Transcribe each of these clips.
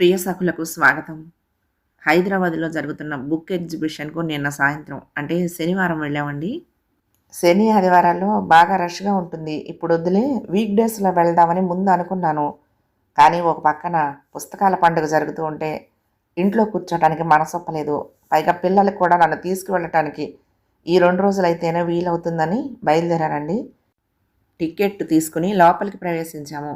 ప్రియ సఖులకు స్వాగతం. హైదరాబాద్లో జరుగుతున్న బుక్ ఎగ్జిబిషన్కు నిన్న సాయంత్రం అంటే శనివారం వెళ్ళామండి. శని ఆదివారాల్లో బాగా రష్గా ఉంటుంది. ఇప్పుడు వద్దులే వీక్ డేస్లో వెళ్దామని ముందు అనుకున్నాను. కానీ ఒక పక్కన పుస్తకాల పండుగ జరుగుతూ ఉంటే ఇంట్లో కూర్చోటానికి మనసొప్పలేదు. పైగా పిల్లలకు కూడా నన్ను తీసుకువెళ్ళటానికి ఈ రెండు రోజులైతేనే వీలవుతుందని బయలుదేరానండి. టికెట్ తీసుకుని లోపలికి ప్రవేశించాము.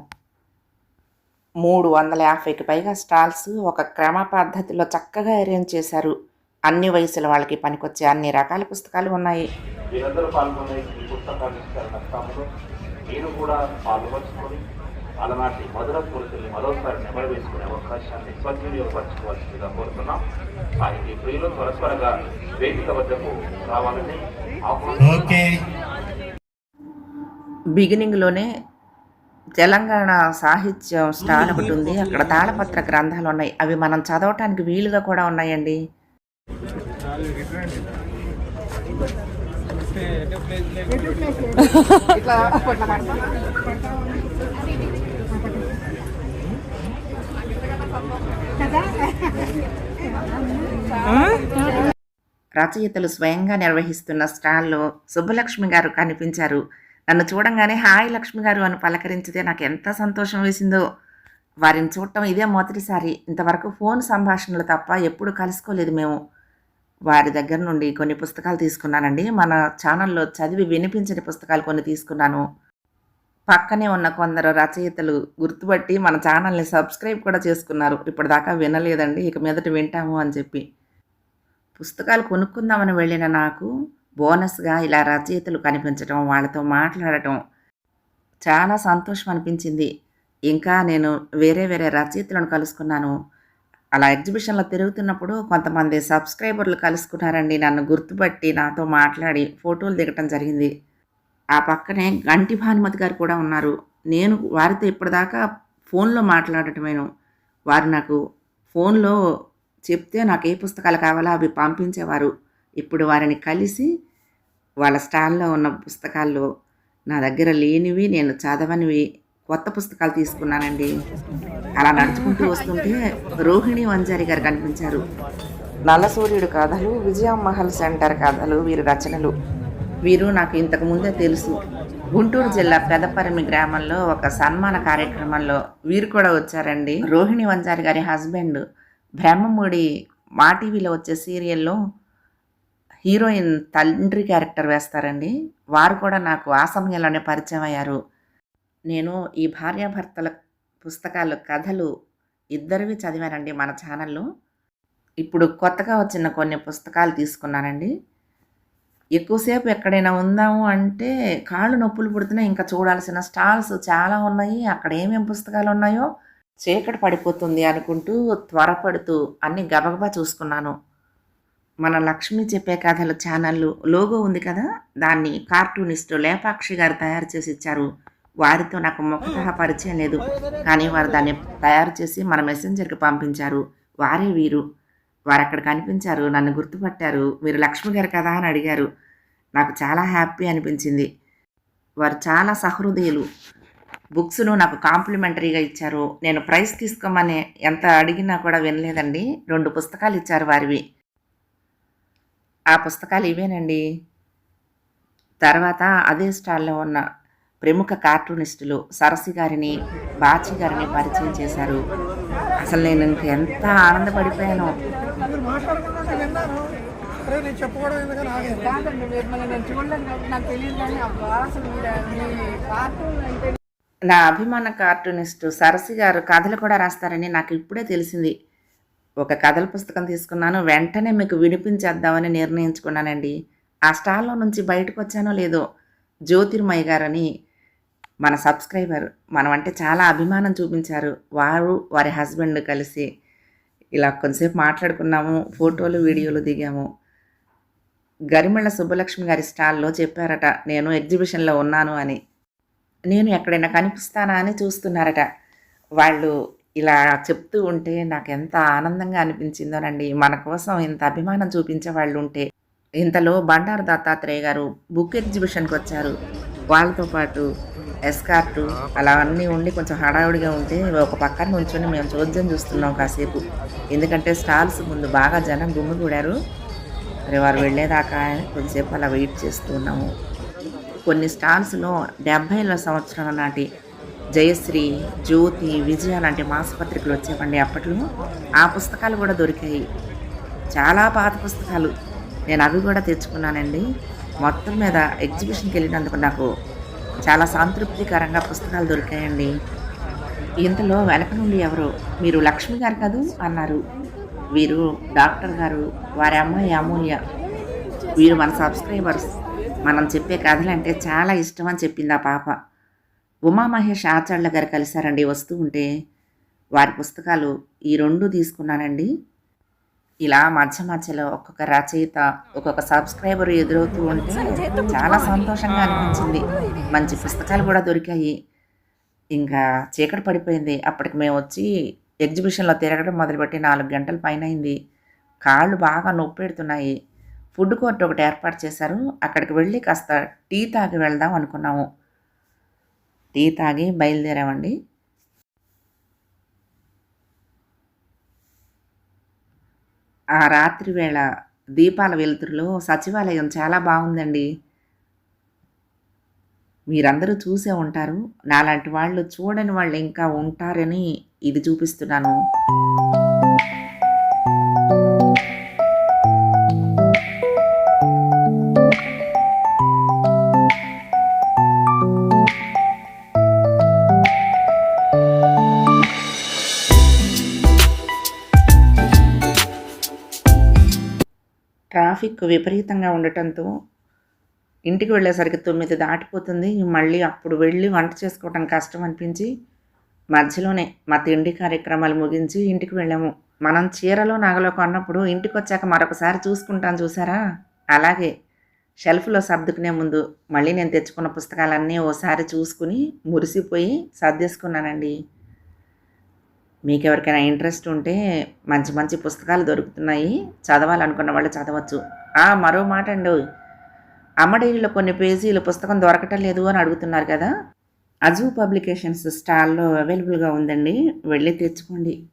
మూడు వందల యాభైకి పైగా స్టాల్స్ ఒక క్రమ పద్ధతిలో చక్కగా అరేంజ్ చేశారు. అన్ని వయసుల వాళ్ళకి పనికొచ్చే అన్ని రకాల పుస్తకాలు ఉన్నాయి. మీరందరూ పాల్గొనే ఈ పుస్తకావిష్కరణ క్రమంలో మీరు కూడా పాల్గొంచుకొని అలనాటి మధుర స్మృతుల్ని మరోసారి నెమరు వేసుకునే అవకాశాన్ని సద్వినియోగపరచుకోవాల్సిందిగా కోరుతున్నాం. ఆయనకి ప్రియులు త్వర త్వరగా వేదిక వద్దకు రావాలని ఆహ్వానం ఓకే. బిగినింగ్లోనే తెలంగాణ సాహిత్యం స్టాల్ ఒకటి ఉంది. అక్కడ తాళపత్ర గ్రంథాలు ఉన్నాయి. అవి మనం చదవటానికి వీలుగా కూడా ఉన్నాయండి. రచయితలు స్వయంగా నిర్వహిస్తున్న స్టాల్లో సుబ్బలక్ష్మి గారు కనిపించారు. నన్ను చూడంగానే హాయ్ లక్ష్మి గారు అని పలకరించితే నాకు ఎంత సంతోషం వేసిందో. వారిని చూడటం ఇదే మొదటిసారి. ఇంతవరకు ఫోన్ సంభాషణలు తప్ప ఎప్పుడు కలుసుకోలేదు మేము. వారి దగ్గర నుండి కొన్ని పుస్తకాలు తీసుకున్నానండి. మన ఛానల్లో చదివి వినిపించని పుస్తకాలు కొన్ని తీసుకున్నాను. పక్కనే ఉన్న కొందరు రచయితలు గుర్తుపట్టి మన ఛానల్ని సబ్స్క్రైబ్ కూడా చేసుకున్నారు. ఇప్పటిదాకా వినలేదండి. ఇక మీదట వింటాము అని చెప్పి. పుస్తకాలు కొనుక్కుందామని వెళ్ళిన నాకు బోనస్గా ఇలా రచయితలు కనిపించడం వాళ్ళతో మాట్లాడటం చాలా సంతోషం అనిపించింది ఇంకా నేను వేరే వేరే రచయితలను కలుసుకున్నాను. అలా ఎగ్జిబిషన్లో తిరుగుతున్నప్పుడు కొంతమంది సబ్స్క్రైబర్లు కలుసుకున్నారండి. నన్ను గుర్తుపట్టి నాతో మాట్లాడి ఫోటోలు దిగటం జరిగింది. ఆ పక్కనే గంటి భానుమతి గారు కూడా ఉన్నారు. నేను వారితో ఇప్పటిదాకా ఫోన్లో మాట్లాడటమేను. వారు నాకు ఫోన్లో చెప్తే నాకు ఏ పుస్తకాలు కావాలో అవి పంపించేవారు. ఇప్పుడు వారిని కలిసి వాళ్ళ స్టాల్లో ఉన్న పుస్తకాల్లో నా దగ్గర లేనివి నేను చదవనివి కొత్త పుస్తకాలు తీసుకున్నానండి. అలా నడుచుకుంటూ వస్తుంటే రోహిణి వంజారి గారు కనిపించారు. నల్లసూర్యుడు కథలు విజయం మహల్ సెంటర్ కథలు వీరి రచనలు. వీరు నాకు ఇంతకు ముందే తెలుసు. గుంటూరు జిల్లా పెదపరిమి గ్రామంలో ఒక సన్మాన కార్యక్రమంలో వీరు కూడా వచ్చారండి. రోహిణి వంజారి గారి హస్బెండ్ బ్రహ్మముడి మా టీవీలో వచ్చే సీరియల్లో హీరోయిన్ తండ్రి క్యారెక్టర్ వేస్తారండి. వారు కూడా నాకు ఆ సమయంలోనే పరిచయం అయ్యారు. నేను ఈ భార్యాభర్తల పుస్తకాలు కథలు ఇద్దరివి చదివానండి మన ఛానల్లో. ఇప్పుడు కొత్తగా వచ్చిన కొన్ని పుస్తకాలు తీసుకున్నానండి. ఎక్కువసేపు ఎక్కడైనా ఉందాము అంటే కాళ్ళు నొప్పులు పుడుతున్నాయి ఇంకా చూడాల్సిన స్టాల్స్ చాలా ఉన్నాయి. అక్కడ ఏమేమి పుస్తకాలు ఉన్నాయో చీకటి పడిపోతుంది అనుకుంటూ త్వరపడుతూ అన్ని గబగబా చూసుకున్నాను. మన లక్ష్మి చెప్పే కథల ఛానల్ లోగో ఉంది కదా? దాన్ని కార్టూనిస్ట్ లేపాక్షి గారు తయారు చేసి ఇచ్చారు. వారితో నాకు మొక్కతహ పరిచయం లేదు. కానీ వారు దాన్ని తయారు చేసి మన మెసెంజర్కి పంపించారు. వారే వీరు. వారు అక్కడ కనిపించారు. నన్ను గుర్తుపట్టారు. మీరు లక్ష్మి గారు కదా అని అడిగారు. నాకు చాలా హ్యాపీ అనిపించింది. వారు చాలా సహృదయులు. బుక్స్ను నాకు కాంప్లిమెంటరీగా ఇచ్చారు. నేను ప్రైస్ తీసుకోమని ఎంత అడిగినా కూడా వినలేదండి. రెండు పుస్తకాలు ఇచ్చారు వారివి. ఆ పుస్తకాలు ఇవేనండి. తర్వాత అదే స్టాల్లో ఉన్న ప్రముఖ కార్టూనిస్టులు సరసి గారిని బాచి గారిని పరిచయం చేశారు. అసలు నేను ఇంక ఎంత ఆనందపడిపోయానో. నా అభిమాన కార్టూనిస్టు సరసి గారు కథలు కూడా రాస్తారని నాకు ఇప్పుడే తెలిసింది. ఒక కథల పుస్తకం తీసుకున్నాను. వెంటనే మీకు వినిపించేద్దామని నిర్ణయించుకున్నానండి. ఆ స్టాల్లో నుంచి బయటకు వచ్చానో లేదో జ్యోతిర్మయ్య గారని మన సబ్స్క్రైబర్ మనం అంటే చాలా అభిమానం చూపించారు. వారు వారి హస్బెండ్ కలిసి ఇలా కొంతసేపు మాట్లాడుకున్నాము ఫోటోలు వీడియోలు దిగాము. గరిమళ్ళ సుబ్బలక్ష్మి గారి స్టాల్లో చెప్పారట నేను ఎగ్జిబిషన్లో ఉన్నాను అని. నేను ఎక్కడైనా కనిపిస్తానా అని చూస్తున్నారట. వాళ్ళు ఇలా చెప్తూ ఉంటే నాకు ఎంత ఆనందంగా అనిపించిందోనండి. మన కోసం ఇంత అభిమానం చూపించే వాళ్ళు ఉంటే ఇంతలో బండారు దత్తాత్రేయ గారు బుక్ ఎగ్జిబిషన్కి వచ్చారు. వాళ్ళతో పాటు ఎస్కార్టు అలా అన్నీ ఉండి కొంచెం హడావుడిగా ఉంటే ఒక పక్కన నుంచొని మేము చోద్యం చూస్తున్నాం కాసేపు. ఎందుకంటే స్టాల్స్ ముందు బాగా జనం గుమ్మిగూడారు మరి వారు వెళ్ళేదాకా కొద్దిసేపు అలా వెయిట్ చేస్తూ ఉన్నాము. కొన్ని స్టాల్స్లో డెబ్భైల సంవత్సరాల నాటి జయశ్రీ జ్యోతి విజయ లాంటి మాసపత్రికలు వచ్చేవండి అప్పట్లో. ఆ పుస్తకాలు కూడా దొరికాయి. చాలా పాత పుస్తకాలు. నేను అవి కూడా తెచ్చుకున్నానండి. మొత్తం మీద ఎగ్జిబిషన్కి వెళ్ళినందుకు నాకు చాలా సంతృప్తికరంగా పుస్తకాలు దొరికాయండి. ఇంతలో వెనక నుండి ఎవరు? మీరు లక్ష్మి గారు కదూ? అన్నారు. వీరు డాక్టర్ గారు. వారి అమ్మాయి అమూల్య. వీరు మన సబ్స్క్రైబర్స్. మనం చెప్పే కథలు అంటే చాలా ఇష్టం అని చెప్పింది ఆ పాప. ఉమామహేష్ ఆచార్యుల గారు కలిశారండి వస్తూ ఉంటే. వారి పుస్తకాలు ఈ రెండు తీసుకున్నానండి. ఇలా మధ్య మధ్యలో ఒక్కొక్క రచయిత ఒక్కొక్క సబ్స్క్రైబర్ ఎదురవుతూ ఉంటే చాలా సంతోషంగా అనిపించింది. మంచి పుస్తకాలు కూడా దొరికాయి. ఇంకా చీకటి పడిపోయింది. అప్పటికి మేము వచ్చి ఎగ్జిబిషన్లో తిరగడం మొదలుపెట్టి నాలుగు గంటల పైన అయింది. కాళ్ళు బాగా నొప్పి పెడుతున్నాయి ఫుడ్ కోర్ట్ ఒకటి ఏర్పాటు చేశారు. అక్కడికి వెళ్ళి కాస్త టీ తాగి వెళ్దాం అనుకున్నాము. టీ తాగి బయలుదేరామండి. ఆ రాత్రి వేళ దీపాల వెలుతురులో సచివాలయం చాలా బాగుందండి. మీరందరూ చూసే ఉంటారు. నాలాంటి వాళ్ళు చూడని వాళ్ళు ఇంకా ఉంటారని ఇది చూపిస్తున్నాను. ట్రాఫిక్ విపరీతంగా ఉండటంతో ఇంటికి వెళ్ళేసరికి తొమ్మిది దాటిపోతుంది. మళ్ళీ అప్పుడు వెళ్ళి వంట చేసుకోవటం కష్టం అనిపించి మధ్యలోనే మా తిండి కార్యక్రమాలు ముగించి ఇంటికి వెళ్ళాము. మనం చీరలో నగలో కొన్నప్పుడు ఇంటికి వచ్చాక మరొకసారి చూసుకుంటాం చూసారా? అలాగే షెల్ఫ్లో సర్దుకునే ముందు మళ్ళీ నేను తెచ్చుకున్న పుస్తకాలన్నీ ఓసారి చూసుకుని మురిసిపోయి సర్దేసుకున్నానండి. మీకు ఎవరికైనా ఇంట్రెస్ట్ ఉంటే మంచి మంచి పుస్తకాలు దొరుకుతున్నాయి. చదవాలనుకున్న వాళ్ళు చదవచ్చు. ఆ మరో మాట అండి అమ్మడేరిలో కొన్ని పేజీలు పుస్తకం దొరకటం లేదు అని అడుగుతున్నారు కదా? అజూ పబ్లికేషన్స్ స్టాల్లో అవైలబుల్గా ఉందండి. వెళ్ళి తెచ్చుకోండి.